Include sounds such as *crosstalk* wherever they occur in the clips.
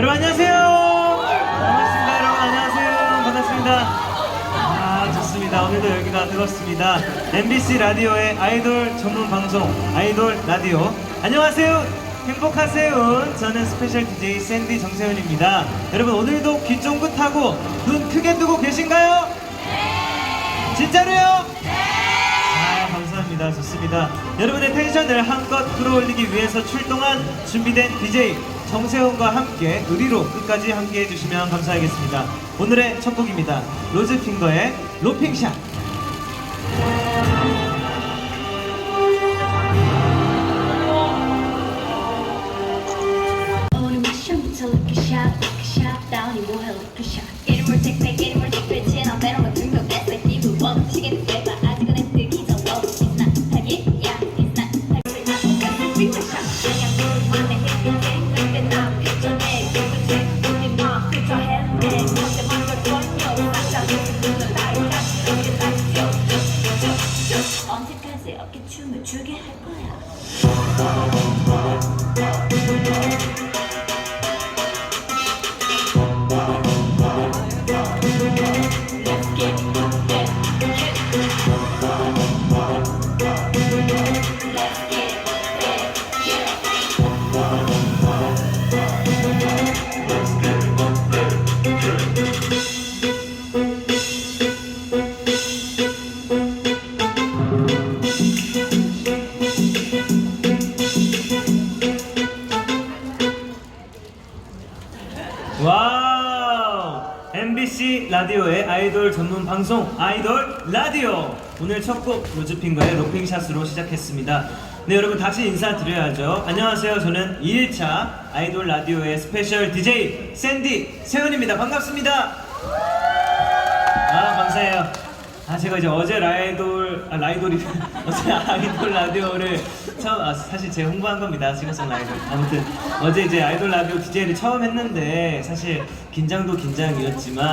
여러분 안녕하세요. 반갑습니다. 여러분 안녕하세요. 반갑습니다. 아 좋습니다. 오늘도 여기가 뜨겁습니다. MBC 라디오의 아이돌 전문 방송 아이돌 라디오. 안녕하세요. 행복하세요. 저는 스페셜 DJ 샌디 정세훈입니다. 여러분 오늘도 귀 쫑긋하고 눈 크게 뜨고 계신가요? 진짜로요? 아, 감사합니다. 좋습니다. 여러분의 텐션을 한껏 끌어올리기 위해서 출동한 준비된 DJ 정세훈과 함께 의리로 끝까지 함께 해 주시면 감사하겠습니다. 오늘의 첫 곡입니다. 로즈핑거의 로핑샷. a shot 다운이 뭐해 shot 와우! MBC 라디오의 아이돌 전문 방송 아이돌 라디오 오늘 첫 곡 로즈핑거의 로핑샷으로 시작했습니다. 네 여러분 다시 인사드려야죠. 안녕하세요. 저는 2일차 아이돌 라디오의 스페셜 DJ 샌디 세훈입니다. 반갑습니다. 아 감사해요. 아 제가 이제 어제 라이돌 아 라이돌이 *laughs* 어제 아이돌 라디오를 처음 아 사실 제가 홍보한 겁니다. 싱어송 라이돌. 아무튼 어제 이제 아이돌 라디오 DJ를 처음 했는데 사실 긴장도 긴장이었지만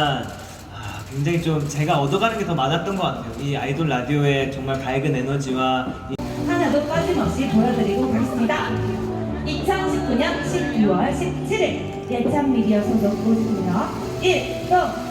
아 굉장히 좀 제가 얻어가는 게 더 많았던 것 같아요. 이 아이돌 라디오의 정말 밝은 에너지와 이 하나도 빠짐없이 보여드리고 가겠습니다. 2019년 12월 17일 예찬 미디어 소속 모습이며 1, 동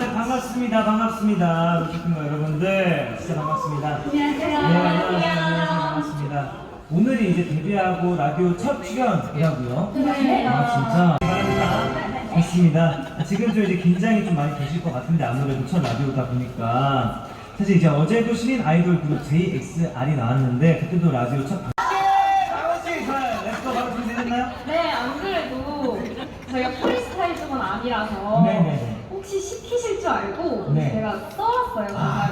네, 반갑습니다. 반갑습니다. 로키핑거 여러분들. 진짜 반갑습니다. 안녕하세요. 네, 안녕하세요. 안녕하세요. 반갑습니다. 오늘이 이제 데뷔하고 라디오 첫 출연이라고요? 네. 아, 진짜? 감사합니다. 좋습니다. 지금 좀 이제 긴장이 좀 많이 되실 것 같은데 아무래도 첫 라디오다 보니까 사실 이제 어제도 신인 아이돌 그룹 JXR이 나왔는데 그때도 라디오 첫 방... 씨 좋아요. 렛츠고 바로 준비됐나요? 네, 안 그래도 저희가 프리스타일 쪽은 아니라서 네네네. 혹시 시키실 줄 알고 네. 제가 써왔어요. 아.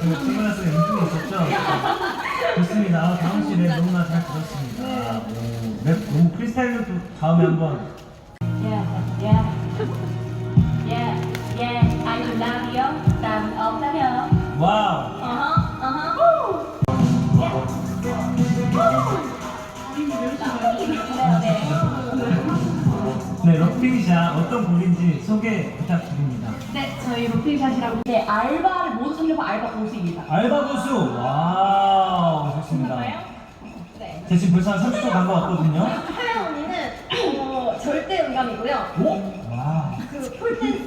그 친구라서 연중에 있었죠. 좋습니다. 씨랩 너무나 잘 들었습니다. 오, 랩 너무 프리스타일로 또 다음에 한번. Yeah, yeah, 네, 럭핑샷 어떤 곡인지 소개 부탁드립니다. 네, 저희 로핑샷이라고. 네, 알바를 모두 살려고 알바 고수입니다. 알바 고수. 와우. 좋습니다. 네. 제 지금 벌써 한 30초 간 것 같거든요. *laughs* 하연 언니는 어, 절대 음감이고요. 오? 와. 그 폴댄스